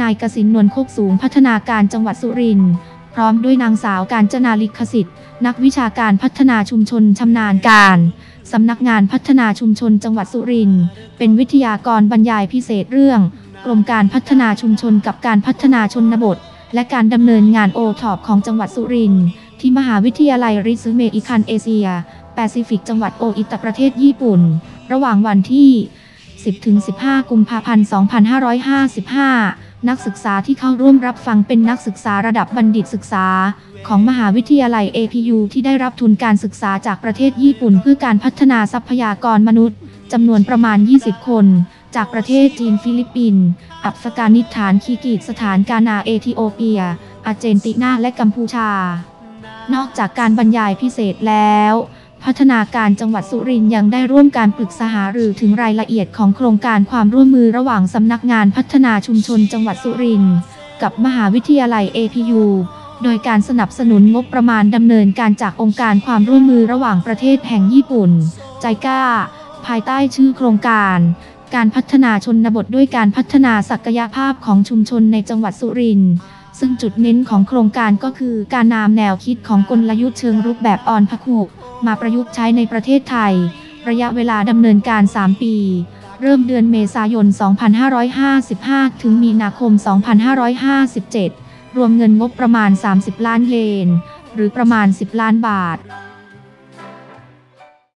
นายกสินนวลโคกสูงพัฒนาการจังหวัดสุรินทร์พร้อมด้วยนางสาวการจนาลิขสิทธิ์ นักวิชาการพัฒนาชุมชนชำนาญการสำนักงานพัฒนาชุมชนจังหวัดสุรินทร์เป็นวิทยากรบรรยายพิเศษเรื่อง กรมการพัฒนาชุมชนกับการพัฒนาชนบท และการดำเนินงานโอท็อปของจังหวัดสุรินทร์ที่มหาวิทยาลัยริซึเมอิคันเอเชียแปซิฟิกจังหวัดโออิตะประเทศญี่ปุ่น ระหว่างวันที่ 10-15 กุมภาพันธ์ 2555 นักศึกษาที่เข้าร่วมรับฟังเป็นนักศึกษาระดับบัณฑิตศึกษา ของมหาวิทยาลัย APU ที่ได้รับทุนการศึกษาจากประเทศญี่ปุ่น เพื่อการพัฒนาทรัพยากรมนุษย์จำนวนประมาณ 20 คน จากประเทศจีนฟิลิปปินส์อัฟกานิสถานคีกีสถานกานาเอธิโอเปีย อาร์เจนตินาและกัมพูชา นอกจากการบรรยายพิเศษแล้ว พัฒนาการจังหวัดสุรินทร์ยังได้ร่วมการปรึกษาหารือถึงรายละเอียดของโครงการความร่วมมือระหว่างสำนักงานพัฒนาชุมชนจังหวัดสุรินทร์กับมหาวิทยาลัย APU โดยการสนับสนุนงบประมาณดำเนินการจากองค์การความร่วมมือระหว่างประเทศแห่งญี่ปุ่น ใจก้า ภายใต้ชื่อโครงการ การพัฒนาชนบทด้วยการพัฒนาศักยภาพของชุมชนในจังหวัดสุรินทร์ ซึ่งจุดเน้นของโครงการก็คือการนำแนวคิดของกลยุทธ์เชิงรุกแบบออนพคุมาประยุกต์ใช้ในประเทศไทย ระยะเวลาดำเนินการ 3 ปี เริ่มเดือนเมษายน 2555 ถึงมีนาคม 2557 รวมเงินงบประมาณ 30 ล้านเยน หรือประมาณ 10 ล้านบาท